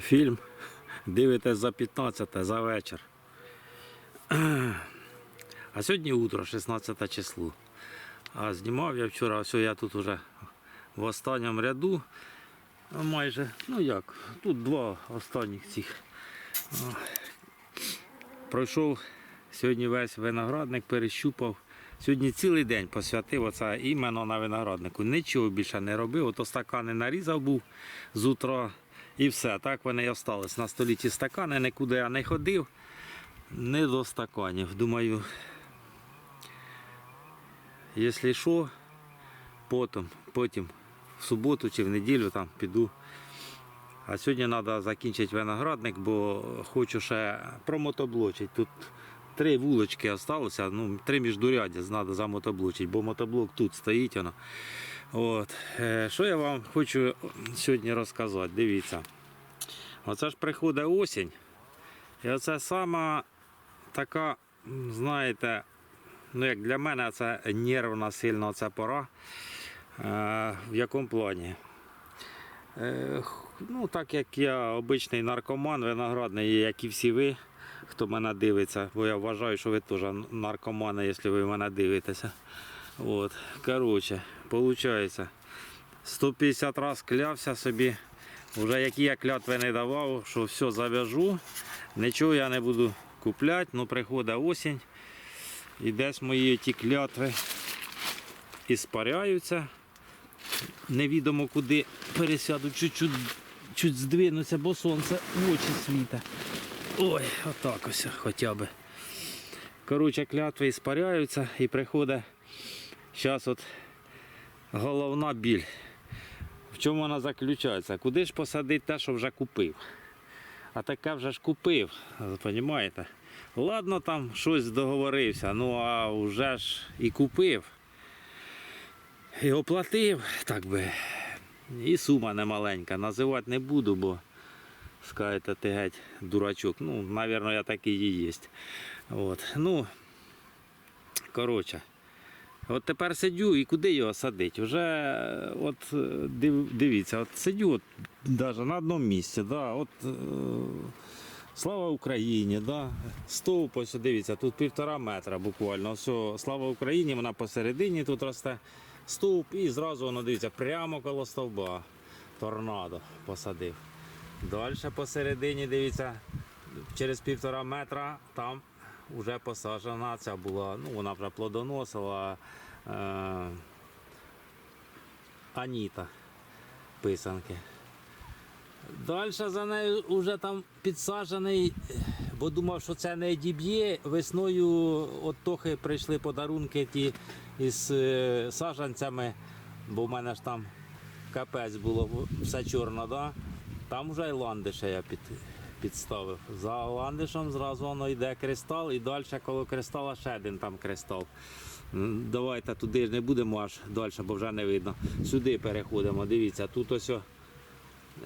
Фільм дивитесь за 15 за вечір. А сьогодні утро, 16 число. А знімав я вчора, ось я тут уже в останньому ряду. Майже, ну як, тут два останніх цих. Пройшов сьогодні весь виноградник, перещупав. Сьогодні цілий день посвятив оце іменно на винограднику. Нічого більше не робив. Ото стакани нарізав був з утра і все. Так вони і остались. На столі ті стакани, нікуди я не ходив. Не до стаканів. Думаю, якщо що, потім, потім в суботу чи в неділю там піду. А сьогодні треба закінчити виноградник, бо хочу ще промотоблочити. Тут три вулочки залишилося, ну, три міждурядя треба замотоблочити, бо мотоблок тут стоїть. Воно. От. Е, Що я вам хочу сьогодні розказати? Дивіться. Оце ж приходить осінь. І оце сама така, знаєте, ну як для мене це нервна сильна ця пора. Е, В якому плані? Е, Ну, так як я обичний наркоман, виноградний, як і всі ви, хто мене дивиться, бо я вважаю, що ви теж наркомани, якщо ви мене дивитеся. От. Коротше, виходить, 150 разів клявся собі, вже які я клятви не давав, що все зав'яжу, нічого я не буду купляти, ну приходить осінь, і десь мої ті клятви іспаряються. Невідомо куди пересяду, чуть-чуть чуть здвинуться, бо сонце в очі світа. Ой, отак ось хоча б. Коротше, клятви іспаряються і приходить зараз от головна біль. В чому вона заключається? Куди ж посадити те, що вже купив? А таке вже ж купив, розумієте? Ладно, там щось договорився, ну а вже ж і купив. І оплатив, так би. І сума немаленька. Називати не буду, бо скажете, ти геть дурачок. Ну, мабуть, я такий і є. От. Ну, коротше. От тепер сидю і куди його садити? Вже е, от е, див, дивіться, от сидю от, даже на одному місці. Да, от, е, слава Україні, да. стовп, дивіться, тут півтора метра буквально. Все, слава Україні, вона посередині тут росте стовп і зразу воно дивіться прямо коло стовба. Торнадо посадив. Далі посередині, дивіться, через півтора метра там вже посаджена. Ця була, ну вона вже плодоносила е, Аніта писанки. Далі за нею вже там підсаджений, бо думав, що це не діб'є. Весною от Тохи прийшли подарунки ті із е, саджанцями, бо в мене ж там капець було все чорно, да? там вже і ландиша я під, підставив. За ландишем зразу воно йде кристал і далі коло кристала ще один там кристал. Давайте туди ж не будемо аж далі, бо вже не видно. Сюди переходимо. Дивіться, тут ось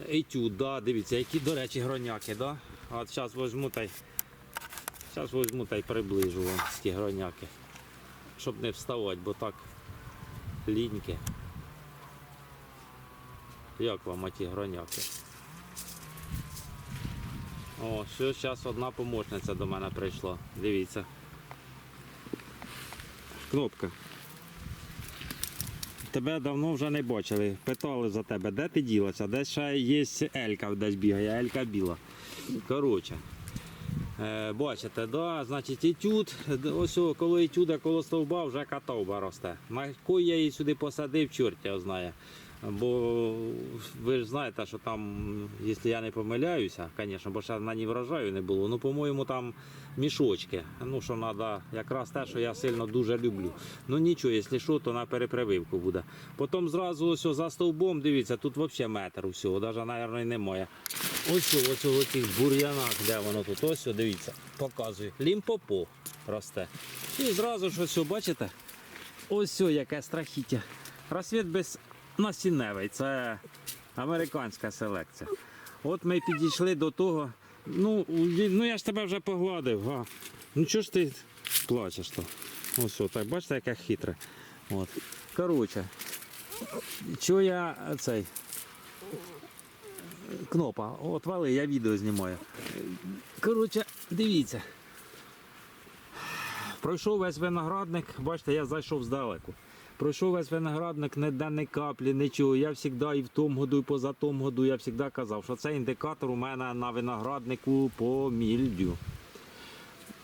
етюд, да, дивіться, які, до речі, гроняки, да? От зараз візьму та й зараз візьму та й приближу вам ці гроняки. Щоб не вставати, бо так ліньки. Як вам оті гроняки? О, що зараз одна помощниця до мене прийшла. Дивіться. Кнопка. Тебе давно вже не бачили. Питали за тебе, де ти ділася? Десь ще є Елька десь бігає, Елька біла. Коротше. Е, бачите, да, значить етюд, ось о, коло етюда, коло стовба вже катовба росте. Кой я її сюди посадив, чорт його знає. Бо ви ж знаєте, що там, якщо я не помиляюся, звісно, бо ще на ній врожаю не було, ну, по-моєму, там мішочки. Ну, що треба, якраз те, що я сильно дуже люблю. Ну нічого, якщо що, то на перепрививку буде. Потім зразу ось за стовбом, дивіться, тут взагалі метр усього, навіть, мабуть, немає. Ось ось в цих бур'янах, де воно тут, ось, дивіться, показую. Лімпопо росте. І зразу ж ось, бачите, ось яке страхіття. Розсвіт без насінневий, це американська селекція. От ми підійшли до того. Ну, ну я ж тебе вже погладив. Га. Ну чого ж ти плачеш то? Ось так, бачите, яке хитре. От. Коротше, чого я цей Кнопа, от вали, я відео знімаю. Коротше, дивіться. Пройшов весь виноградник, бачите, я зайшов здалеку. Пройшов весь виноградник, ніде ні каплі, нічого. Я завжди і в тому году, і поза тому году я завжди казав, що це індикатор у мене на винограднику по мільдю.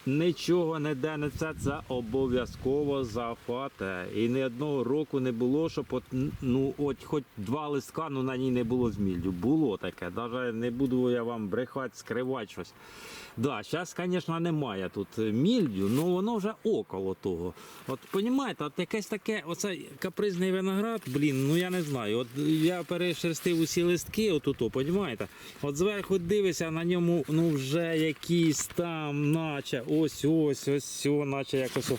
Нічого не де не це, це обов'язково зафате. І ні одного року не було, щоб от, ну, от хоч два листка, ну на ній не було зміллю. Було таке. Навіть не буду я вам брехати, скривати щось. Да, зараз, звісно, немає тут мільдю, але воно вже около того. От розумієте, от якесь таке, оце капризний виноград, блін, ну я не знаю. От я перешерстив усі листки, отут, розумієте? От зверху дивишся, на ньому ну вже якісь там, наче ось ось, ось, ось наче якось.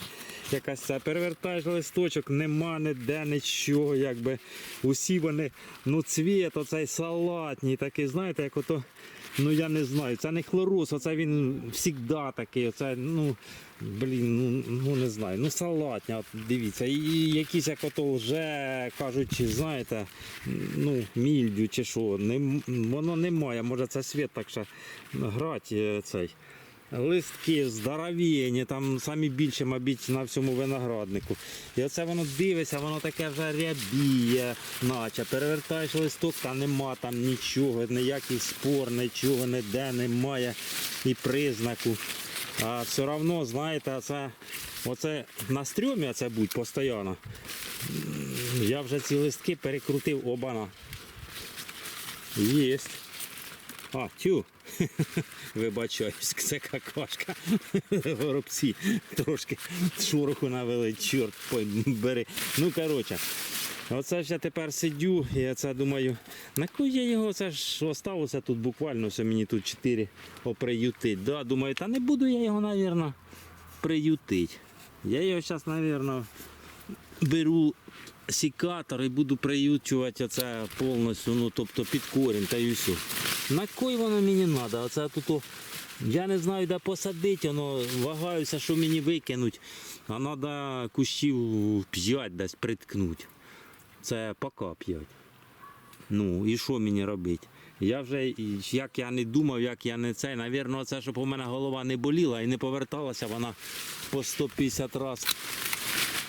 Якась ця перевертаєш листочок, нема ніде нічого, якби усі вони, ну цвіт, оцей салатній, такий, знаєте, як ото, ну я не знаю, це не хлорус, оце він завжди такий, оце, ну, блін, ну, ну не знаю, ну салатня, от дивіться, і якісь як ото вже кажуть, знаєте, ну, мільдю чи що, не, воно немає, може це світ так ще грать е, цей. Листки здоровенні, там самі більше, мабуть, на всьому винограднику. І оце воно дивиться, воно таке вже рябіє, наче. Перевертаєш листок, та нема там нічого, ніяких спор, нічого ніде немає і признаку. А все одно, знаєте, це, оце на стрьомі це будь постійно. Я вже ці листки перекрутив обана. Єсть. А, тю. Вибачаюсь, це какашка. Горобці трошки шороху навели, чорт бери. Ну, коротше, оце ж я тепер сидю, і я це думаю, на кой я його це ж осталося тут буквально, все мені тут 4 оприютить. Да, думаю, та не буду я його, мабуть, приютити. Я його зараз, мабуть, беру сікатор і буду приючувати оце повністю, ну тобто під корінь та й все. На кой воно мені треба? Оце тут, я не знаю, де посадити, воно вагаюся, що мені викинуть. А треба кущів 5 десь приткнути. Це поки 5. Ну і що мені робити? Я вже, як я не думав, як я не цей, навірно, це, щоб у мене голова не боліла і не поверталася вона по 150 разів.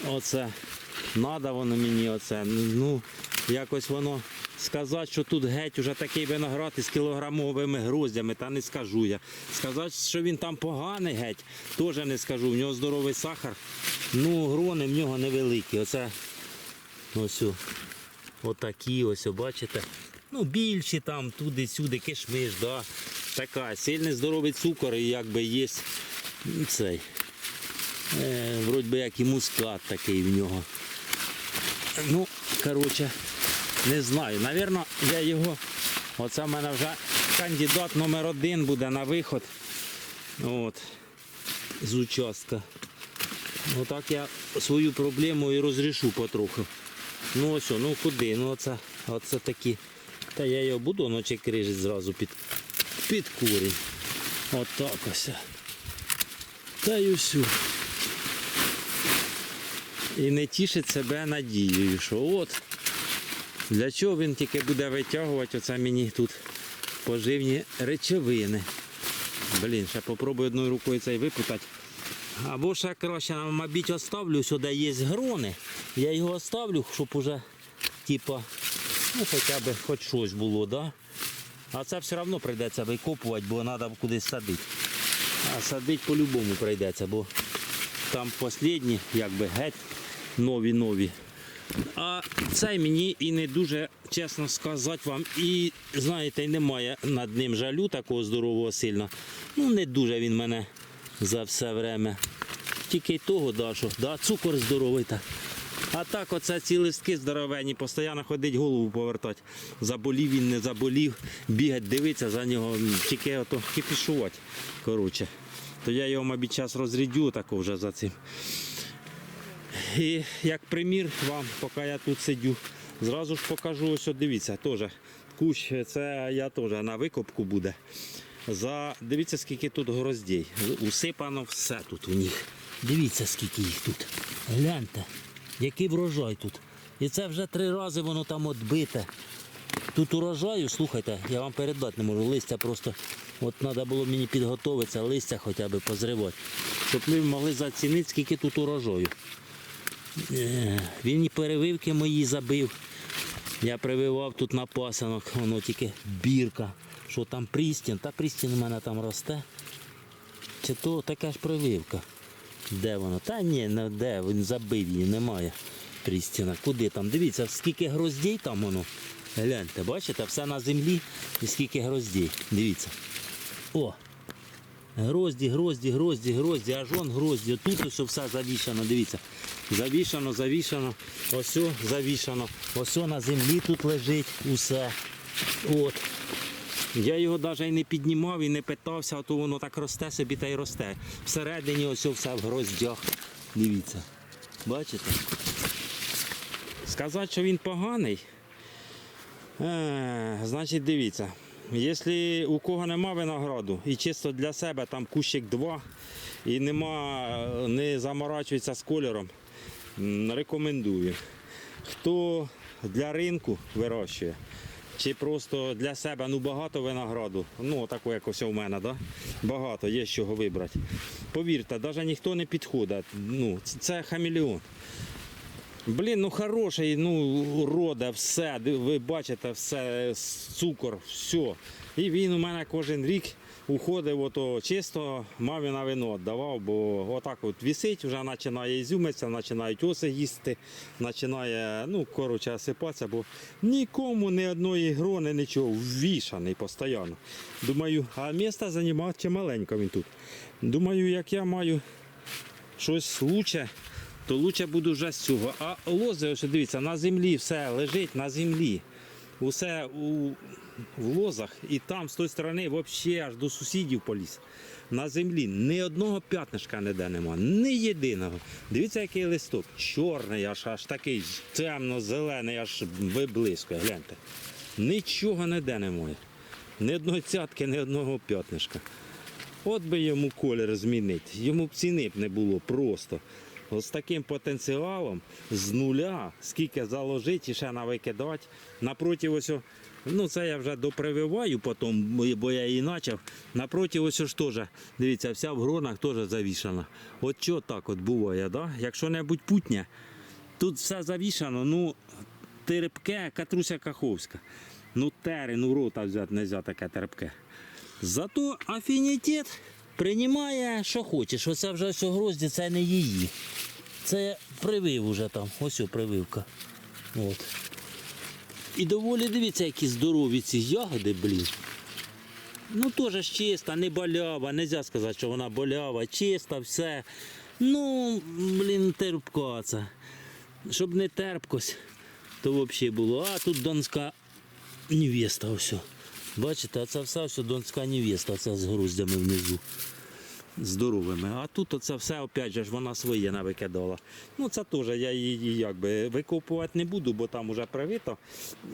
Оце. Надо воно мені оце. Ну, якось воно сказати, що тут геть уже такий виноград із кілограмовими гроздями, та не скажу я. Сказати, що він там поганий геть, теж не скажу. В нього здоровий сахар. Ну, грони в нього невеликі. Оце ось. Отакі ось, бачите. Ну, більші там, туди-сюди, кишмиш, да. Така, сильний здоровий цукор і якби є цей. Е, вроді би як і мускат такий в нього. Ну, коротше, не знаю. Навірно, я його. Оце в мене вже кандидат номер один буде на виход. От. З участка. Отак я свою проблему і розрішу потроху. Ну ось, ну куди? Ну оце, оце такі. Та я його буду ночі крижить зразу під, під курінь. Отак ось. Та й усю і не тішить себе надією, що от для чого він тільки буде витягувати оце мені тут поживні речовини. Блін, ще попробую одною рукою цей випутати. Або ще краще, мабуть, оставлю сюди є грони. Я його оставлю, щоб уже типа, ну хоча б хоч щось було, да? А це все одно прийдеться викопувати, бо треба кудись садити. А садити по-любому прийдеться, бо там останні, якби геть нові-нові. А цей мені і не дуже, чесно сказати вам, і знаєте, немає над ним жалю такого здорового сильно. Ну, не дуже він мене за все время. Тільки й того, да, що да, цукор здоровий так. А так, оце ці листки здоровенні, постійно ходить голову повертати. Заболів він, не заболів, бігать, дивитися за нього, тільки ото кипішувати. Коротше. То я його, мабуть, час розрядю тако вже за цим. І як примір вам, поки я тут сидю, зразу ж покажу, ось дивіться, теж кущ, це я теж на викопку буде. За, дивіться, скільки тут гроздей. Усипано все тут у них. Дивіться, скільки їх тут. Гляньте, який врожай тут. І це вже три рази воно там відбите. Тут урожаю, слухайте, я вам передати не можу. Листя просто. От треба було мені підготуватися, листя хоча б позривати. Щоб ми могли зацінити, скільки тут урожаю. Він і перевивки мої забив. Я прививав тут на пасанок, воно тільки бірка. Що там прістін? Та прістін у мене там росте. Чи то така ж прививка? Де воно? Та ні, не де, він забив її, немає прістіна. Куди там? Дивіться, скільки гроздей там воно. Гляньте, бачите, все на землі і скільки гроздей. Дивіться. О! Грозді, грозді, грозді, грозді, аж вон грозді. Тут ось все завішано, дивіться. Завішано, завішано, ось завішано. Ось на землі тут лежить усе. От. Я його навіть не піднімав і не питався, а то воно так росте собі та й росте. Всередині ось все в гроздях. Дивіться. Бачите? Сказати, що він поганий. Е, значить, дивіться. Якщо у кого нема винограду і чисто для себе там кущик два і нема, не заморачується з кольором, рекомендую. Хто для ринку вирощує, чи просто для себе ну багато винограду, ну тако як ось у мене, да? багато, є з чого вибрати. Повірте, навіть ніхто не підходить. Ну, це- хамелеон. Блін, ну хороший, ну рода, все. Ви бачите, все, цукор, все. І він у мене кожен рік уходив, ото чисто мамі на вино віддавав, бо отак от висить, вже починає ізюмитися, починають оси їсти, починає, ну, коротше, осипатися, бо нікому ні одної грони, нічого, ввішаний постійно. Думаю, а місто займає чималенько він тут. Думаю, як я маю щось лучше, то лучше буду вже з цього. А лози, ось дивіться, на землі все лежить на землі. Усе у, в лозах і там з тої сторони взагалі аж до сусідів поліз. На землі ні одного п'ятнишка ніде нема, ні єдиного. Дивіться, який листок. Чорний, аж аж такий темно-зелений, аж виблискує. Гляньте. Нічого ніде немає. Ні одної цятки, ні одного п'ятнишка. От би йому колір змінити, йому б ціни б не було просто. З таким потенціалом з нуля, скільки заложити і ще навикидати. Напроти ось, ну це я вже допрививаю потім, бо- я її почав. Напроти ось ж теж, дивіться, вся в гронах теж завішана. От що так от буває, да? якщо небудь путнє, тут все завішано, ну терпке, катруся каховська. Ну тери, ну рота взяти не можна таке терпке. Зато афінітет приймає, що хочеш. Оце вже все грозді, це не її. Це привив уже там. Ось о, прививка. От. І доволі дивіться, які здорові ці ягоди, блін. Ну теж чиста, не болява, не можна сказати, що вона болява, чиста, все. Ну, блін, терпка це. Щоб не терпкось, то взагалі було. А тут донська невеста ось. Бачите, це все ось донська невеста, це з груздями внизу. Здоровими. А тут оце все, опять же, вона своє навикидала. Ну це теж я її якби викопувати не буду, бо там вже привито.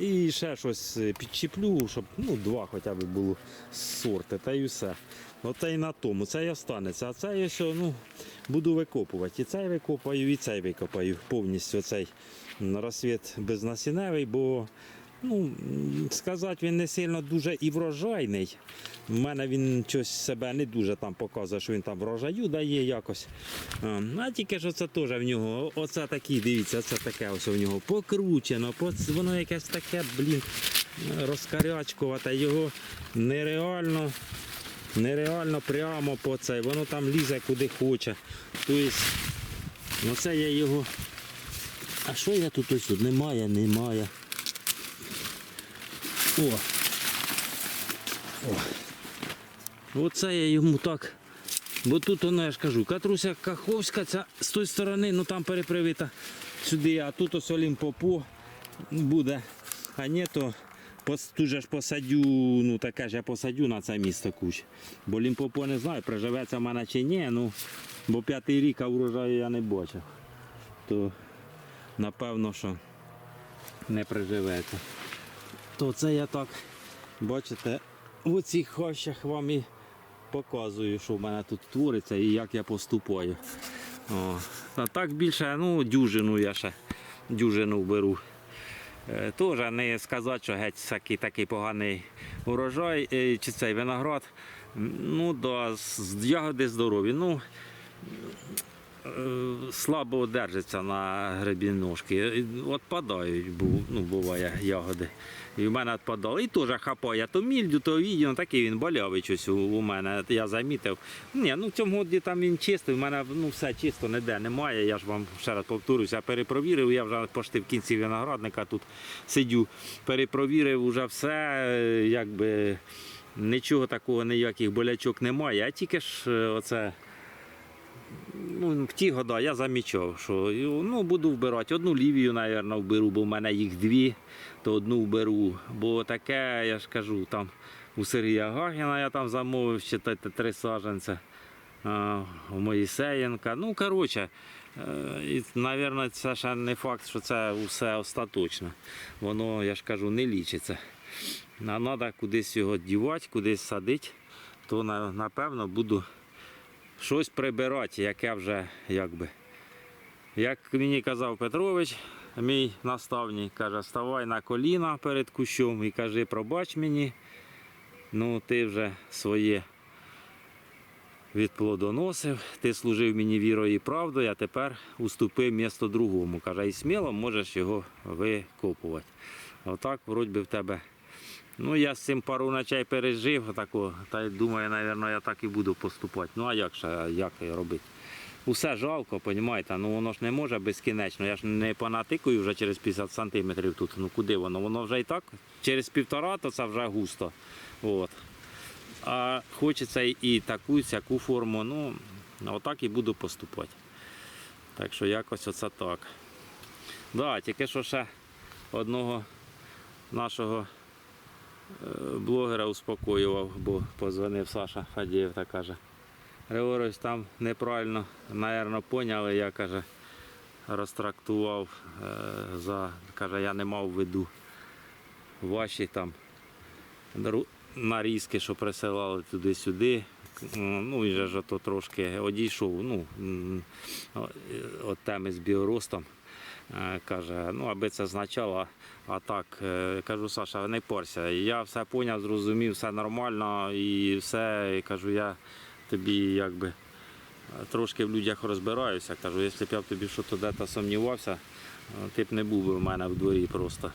І ще щось підчіплю, щоб ну, два хоча б було сорти, та й все. Оце і на тому, це і останеться. А це я ще ну, буду викопувати. І цей викопаю, і цей викопаю повністю цей розсвіт безнасіневий, бо ну, сказати, він не сильно дуже і врожайний. У мене він щось себе не дуже там показує, що він там врожаю дає якось. А, тільки ж оце теж в нього, оце такі, дивіться, це таке ось у нього покручено, воно якесь таке, блін, розкарячкувате, його нереально. Нереально прямо по цей, воно там лізе куди хоче. Тобто, ну це я його. А що я тут ось тут? Немає, немає. О. О. Оце я йому так. Бо тут воно, я ж кажу, Катруся Каховська, ця з тої сторони, ну там перепривита сюди, а тут ось Олімпопо буде. А ні, то тут же ж посадю, ну таке ж я посадю на це місто куч. Бо Лімпопо не знаю, приживеться в мене чи ні, ну, бо п'ятий рік а урожаю я не бачив. То напевно, що не приживеться. То це я так, бачите, в цих хащах вам і показую, що в мене тут твориться і як я поступаю. О. А так більше, ну, дюжину я ще дюжину беру. Е, Теж не сказати, що геть такий, такий поганий урожай е, чи цей виноград. Ну, да, ягоди здорові. Ну, е, слабо держаться на гребіножки. Отпадають, ну, буває ягоди. І в мене відпадало. І теж хапає то мільдю, то відео, такий він болявий щось у, мене. Я замітив. Ні, ну в цьому годі там він чистий, в мене ну, все чисто, ніде немає. Я ж вам ще раз повторюся, перепровірив, я вже почти в кінці виноградника тут сидю. Перепровірив уже все, е, якби нічого такого, ніяких болячок немає. А тільки ж е, оце ну, в ті года я замічав, що ну, буду вбирати. Одну лівію, мабуть, вберу, бо в мене їх дві, то одну вберу. Бо таке, я ж кажу, там у Сергія Гагіна я там замовив ще три саджанця. а, У Моїсеєнка. Ну, коротше, е, мабуть, це ще не факт, що це все остаточно. Воно, я ж кажу, не лічиться. А треба кудись його дівати, кудись садити, то напевно буду щось прибирати, яке вже якби. Як мені казав Петрович, мій наставник, каже, ставай на коліна перед кущом і каже, пробач мені, ну ти вже своє відплодоносив, ти служив мені вірою і правдою, а тепер уступив місто другому. Каже, і сміло можеш його викопувати. Отак, вроді в тебе. Ну, я з цим пару ночей пережив, отако, та й думаю, мабуть, я так і буду поступати. Ну а як ще, як робити? Усе жалко, розумієте, ну воно ж не може безкінечно. Я ж не понатикую вже через 50 сантиметрів тут. Ну куди воно? Воно вже і так. Через півтора, то це вже густо. От. А хочеться і таку, сяку форму, ну, отак і буду поступати. Так що якось оце так. Да, тільки що ще одного нашого блогера успокоював, бо позвонив Саша Фадієв та каже. Григорович там неправильно, напевно, поняли, я каже, розтрактував е, за, каже, я не мав в виду ваші там нарізки, що присилали туди-сюди. Ну, і же ж то трошки одійшов ну, от теми з біоростом. Е, Каже, ну аби це означало, а так, е, кажу, Саша, не порся. Я все поняв, зрозумів, все нормально і все. І кажу, я тобі якби трошки в людях розбираюся. Кажу, якщо б я в тобі що то де-то сумнівався, ти б не був би в мене в дворі просто.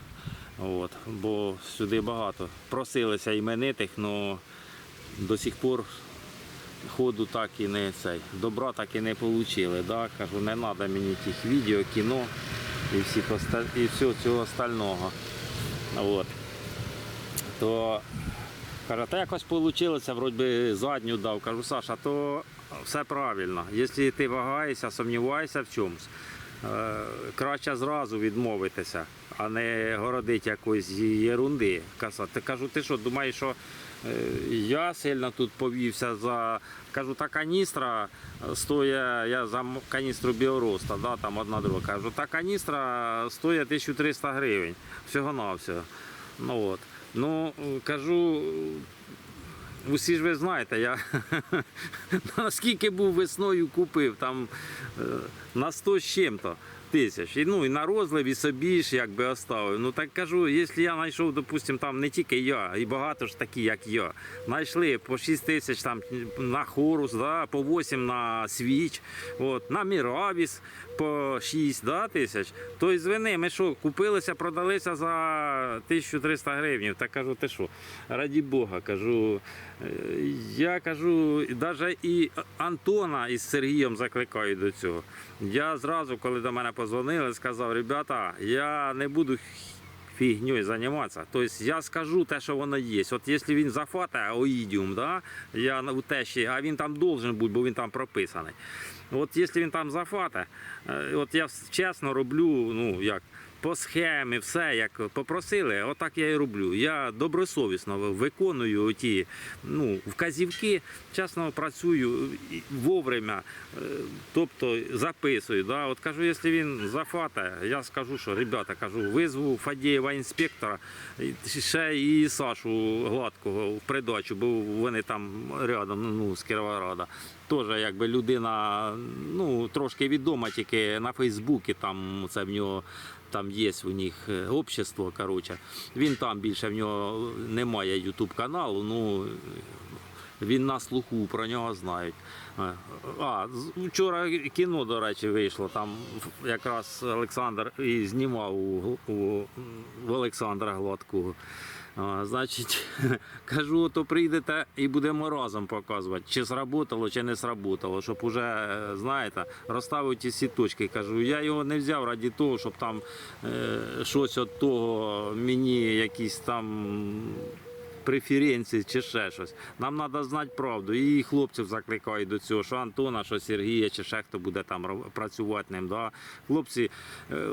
От, бо сюди багато. Просилися іменитих, але до сих пор ходу так і не цей. Добра так і не отримали. Да? Кажу, не треба мені тих відео, кіно і, всі, поста- і всього цього остального. От. То каже, та якось вийшло, вроді задню дав. Кажу, Саша, то все правильно. Якщо ти вагаєшся, сумніваєшся в чомусь, е, краще зразу відмовитися, а не городити якоїсь. Казати. Кажу, ти що, думаєш, що я сильно тут повівся за. Кажу, та каністра стоїть, я за каністру біороста, да, там одна друга. Кажу, та каністра стоїть 1300 гривень. Всього-навсього. Ну, от. ну кажу, усі ж ви знаєте, я наскільки був весною купив, там е, на 100 з чим-то тисяч. І, ну, і на розлив, і собі ж якби оставив. Ну так кажу, якщо я знайшов, допустим, там не тільки я, і багато ж такі, як я, знайшли по 6 тисяч там на хорус, да, по 8 на свіч, от, на міравіс по 6 да, тисяч, то звини, ми що, купилися, продалися за 1300 гривень. Так кажу, ти що, раді Бога, кажу, я кажу, навіть і Антона із Сергієм закликаю до цього. Я зразу, коли до мене позвонили, сказав, ребята, я не буду фігньою займатися. Тобто я скажу те, що воно є. От якщо він зафата оїдіум, да, я у тещі, а він там должен бути, бо він там прописаний. От якщо він там зафата, е, от я чесно роблю, ну як. По схемі, все як попросили, отак я і роблю. Я добросовісно виконую ті ну, вказівки, чесно працюю вовремя, е, тобто записую. Да? От кажу, якщо він зафата, я скажу, що ребята, кажу, визву Фадєєва інспектора, ще і Сашу Гладкого в придачу, бо вони там рядом ну, з Кіровограда. Теж якби людина ну, трошки відома, тільки на Фейсбуці там це в нього там є у них е, общество, коротше. Він там більше в нього немає ютуб каналу, ну він на слуху про нього знають. Е, А, вчора кіно, до речі, вийшло. Там якраз Олександр і знімав у, у, у Олександра Гладкого. Значить, кажу, то прийдете і будемо разом показувати, чи сработало, чи не сработало, щоб уже, е, знаєте, розставити ці точки. Кажу, я його не взяв раді того, щоб там е, щось від того мені якісь там преференції чи ще щось. Нам треба знати правду. І хлопців закликають до цього, що Антона, що Сергія, чи ще хто буде там працювати ним. Да? Хлопці, е,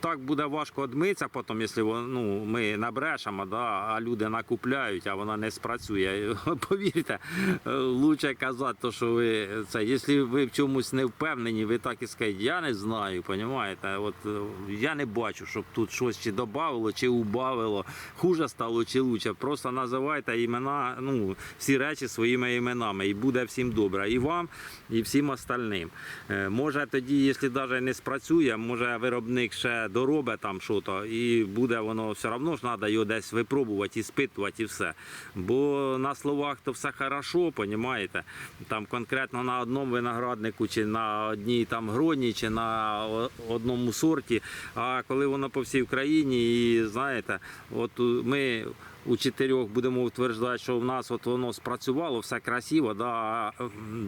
так буде важко одмитися потім, якщо ну, ми набрешемо, да? а люди накупляють, а вона не спрацює. Повірте, е, лучше казати, то, що ви це, якщо ви в чомусь не впевнені, ви так і скажіть, я не знаю, понімаєте? От е, я не бачу, щоб тут щось чи додавало, чи убавило, хуже стало чи лучше. Просто називайте імена, ну, всі речі своїми іменами, і буде всім добре. І вам, і всім остальним. Е, Може тоді, якщо навіть не спрацює, може виробник ще доробить там щось, і буде воно все одно ж треба його десь випробувати, іспитувати і все. Бо на словах то все хорошо, понімаєте? Там конкретно на одному винограднику, чи на одній там гроні, чи на одному сорті. А коли воно по всій Україні, і знаєте, от ми у чотирьох будемо утверждати, що в нас от воно спрацювало, все красиво, да, а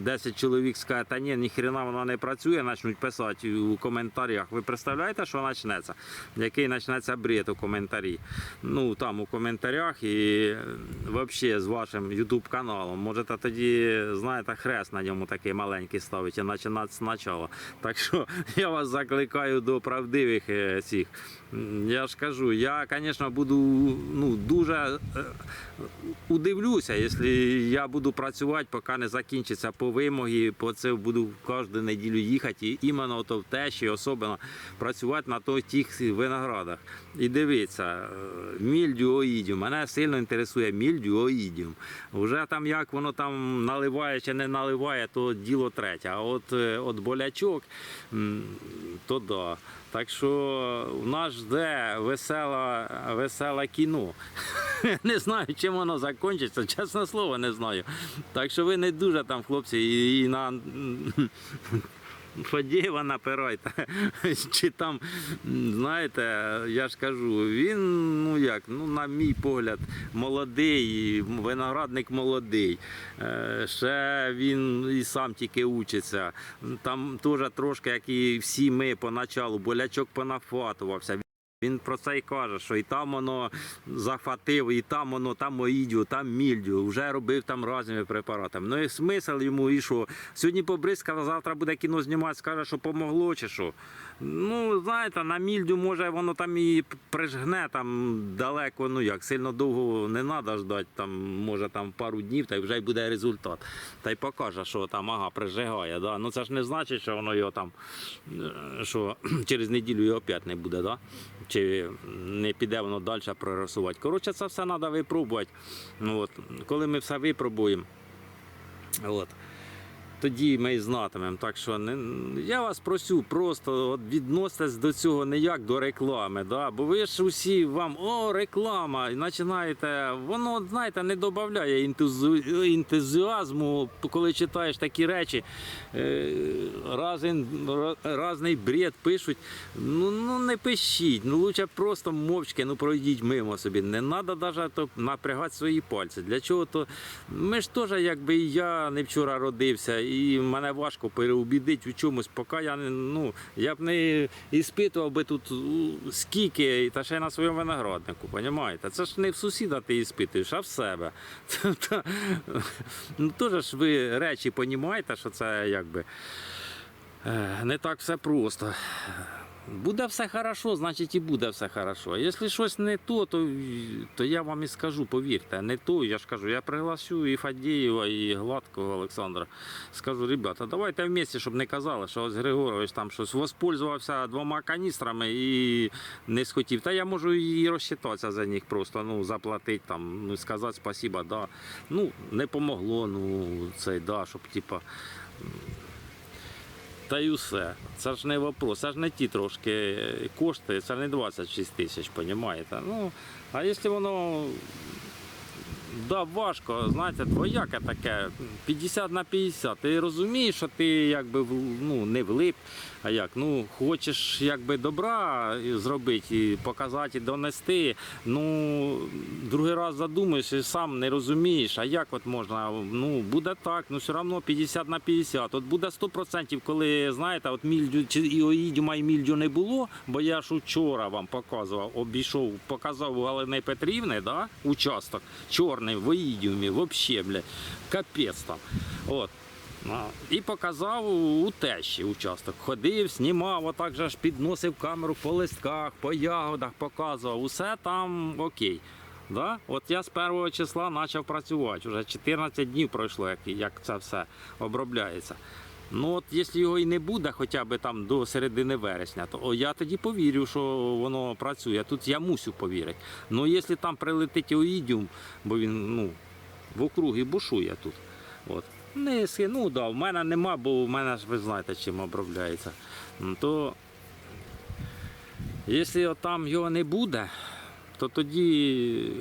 10 чоловік скаже, та ні, ніхрена вона не працює, почнуть писати у коментарях. Ви представляєте, що почнеться? Який почнеться бред у коментарі? Ну там у коментарях і взагалі з вашим ютуб каналом. Можете тоді, знаєте, хрест на ньому такий маленький ставити починати спочатку. Так що я вас закликаю до правдивих е, цих. М, Я ж кажу, я, звісно, буду ну, дуже е, удивлюся, якщо я буду працювати, поки не закінчиться по вимогі, по це буду кожну неділю їхати і іменно то в що особливо працювати на тих виноградах. І дивіться, е, мільдіоїдіум. Мене сильно інтересує мільдіоїдіум. Вже там як воно там наливає чи не наливає, то діло третє. А от, е, от болячок, то да. Так що в нас жде веселе, веселе кіно. Не знаю, чим воно закінчиться, чесне слово, не знаю. Так що ви не дуже там, хлопці, і, на Фадєєва напирайте. Чи там, знаєте, я ж кажу, він, ну як, ну, на мій погляд, молодий, виноградник молодий. Е, Ще він і сам тільки учиться. Там теж трошки, як і всі ми поначалу, болячок понафатувався. Він про це і каже, що і там воно захватив, і там воно, там оїдю, там мільдю, вже робив там різними препаратами. Ну і смисл йому і що? Сьогодні побризкав, а завтра буде кіно знімати, скаже, що помогло чи що. Ну, знаєте, на мільдю може воно там і прижгне там далеко, ну як, сильно довго не треба ждати, там, може там пару днів, та й вже й буде результат. Та й покаже, що там ага, прижигає. Да? Ну це ж не значить, що воно його там, е, що через неділю його опять не буде, да? чи не піде воно далі прорисувати. Коротше, це все треба випробувати. Ну, от, коли ми все випробуємо, от, тоді ми і знатимемо. Так що не, я вас просю, просто відноситесь до цього не як до реклами. Да? Бо ви ж усі вам о, реклама, і починаєте, воно, знаєте, не додає ентузіазму, коли читаєш такі речі. Е, разин, разний бред пишуть. Ну, ну не пишіть, ну лучше просто мовчки, ну пройдіть мимо собі. Не треба навіть напрягати свої пальці. Для чого то? Ми ж теж, якби я не вчора родився, і мене важко переубідити в чомусь, поки я не ну я б не іспитував би тут скільки, та ще й на своєму винограднику, Розумієте? Це ж не в сусіда ти іспитуєш, а в себе. Тобто, ну теж ж ви речі розумієте, що це якби е, не так все просто. Буде все хорошо, значить і буде все хорошо. Якщо щось не то, то, то я вам і скажу, повірте, не то, я ж кажу, я приглашу і Фадієва, і Гладкого Олександра. Скажу, ребята, давайте вместе, щоб не казали, що ось Григорович там щось воспользувався двома каністрами і не схотів. Та я можу і розчитатися за них просто, ну, заплатити там, ну, сказати спасіба, да. Ну, не помогло, ну, це, да, щоб, типа, Та й усе. Це ж не вопрос, це ж не ті трошки кошти, це не 26 тисяч, понімаєте? Ну, а якщо воно Да, важко, знаєте, двояке таке, 50 на 50. Ти розумієш, що ти якби ну, не влип, а як, ну, хочеш якби добра зробити, показати, донести. Ну, другий раз задумаєш і сам не розумієш, а як от можна, ну, буде так, ну все одно 50 на 50. От буде 100%, коли, знаєте, от мільдю, чи і оїдюма і мільдю не було, бо я ж учора вам показував, обійшов, показав у Галини Петрівни, да, участок, чорний, в оїдіумі, взагалі, бля, капець там. От. І показав у тещі участок. Ходив, знімав, отак же ж підносив камеру по листках, по ягодах, показував. Усе там окей. Да? От я з першого числа почав працювати. Вже 14 днів пройшло, як, як це все обробляється. Ну от якщо його і не буде хоча б там до середини вересня, то я тоді повірю, що воно працює. Тут я мусю повірити. Ну якщо там прилетить оїдіум, бо він ну, в округі бушує тут. От. Не, ски- ну да, в мене нема, бо в мене ж ви знаєте, чим обробляється. М, То якщо там його не буде, то тоді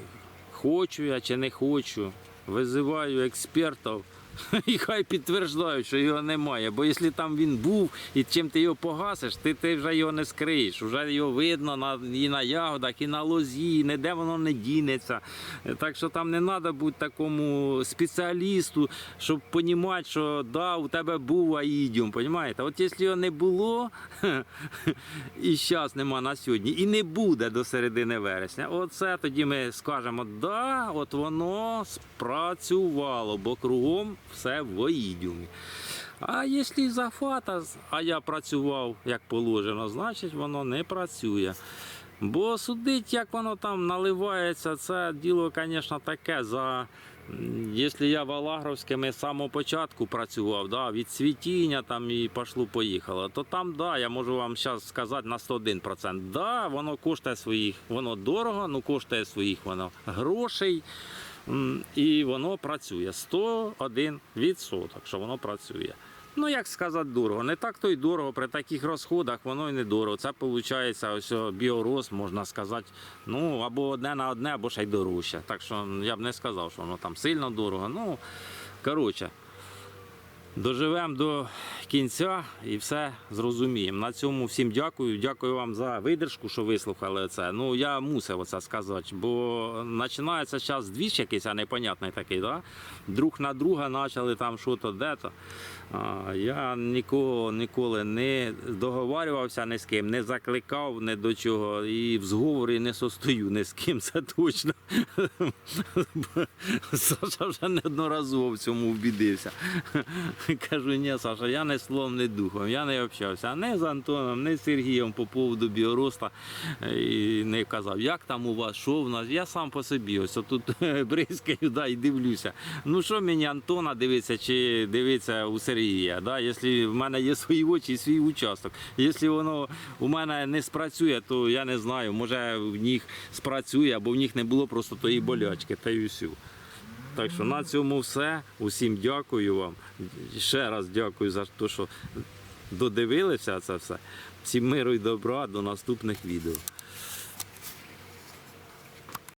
хочу я чи не хочу, визиваю експертів. І хай підтверджують, що його немає. Бо якщо там він був і чим ти його погасиш, ти, ти вже його не скриєш. Вже його видно на, і на ягодах, і на лозі, і ніде воно не дінеться. Так що там не треба бути такому спеціалісту, щоб розуміти, що да, у тебе був аїдіум. Понімаєте? От якщо його не було, і зараз нема на сьогодні, і не буде до середини вересня, оце тоді ми скажемо, да, от воно спрацювало, бо кругом все в оїдіумі. А якщо зафата, а я працював як положено, значить воно не працює. Бо судить, як воно там наливається, це діло, звісно, таке. За... Якщо я в Алагровському з самого початку працював, да, від цвітіння там і пошло-поїхало, то там, да, я можу вам зараз сказати на 101%. Да, воно коштує своїх, воно дорого, ну коштує своїх воно грошей. І воно працює 101%, що воно працює. Ну, як сказати, дорого. Не так то й дорого. При таких розходах воно і не дорого. Це виходить ось о, біорос, можна сказати, ну або одне на одне, або ще й дорожче. Так що я б не сказав, що воно там сильно дорого. Ну, коротше, доживемо до кінця і все зрозуміємо. На цьому всім дякую. Дякую вам за видержку, що вислухали це. Ну я мусив оце сказати, бо починається зараз двіж якийсь, а непонятний такий, да? друг на друга почали там що-то де-то. Я нікого ніколи не договарювався ні з ким, не закликав ні до чого. І в зговорі не состою ні з ким, це точно. Саша вже неодноразово в цьому убідився. Кажу, ні, Саша, я не словом, не духом, я не общався не з Антоном, не з Сергієм по поводу біороста. І не казав, як там у вас, що в нас. Я сам по собі ось тут бризкаю да, і дивлюся. Ну що мені Антона дивиться, чи дивиться у Сергія? Да? Якщо в мене є свої очі і свій участок. Якщо воно у мене не спрацює, то я не знаю, може в них спрацює, або в них не було просто тої болячки, та й усю. Так що на цьому все. Усім дякую вам. Ще раз дякую за те, що додивилися це все. Всім миру і добра, до наступних відео.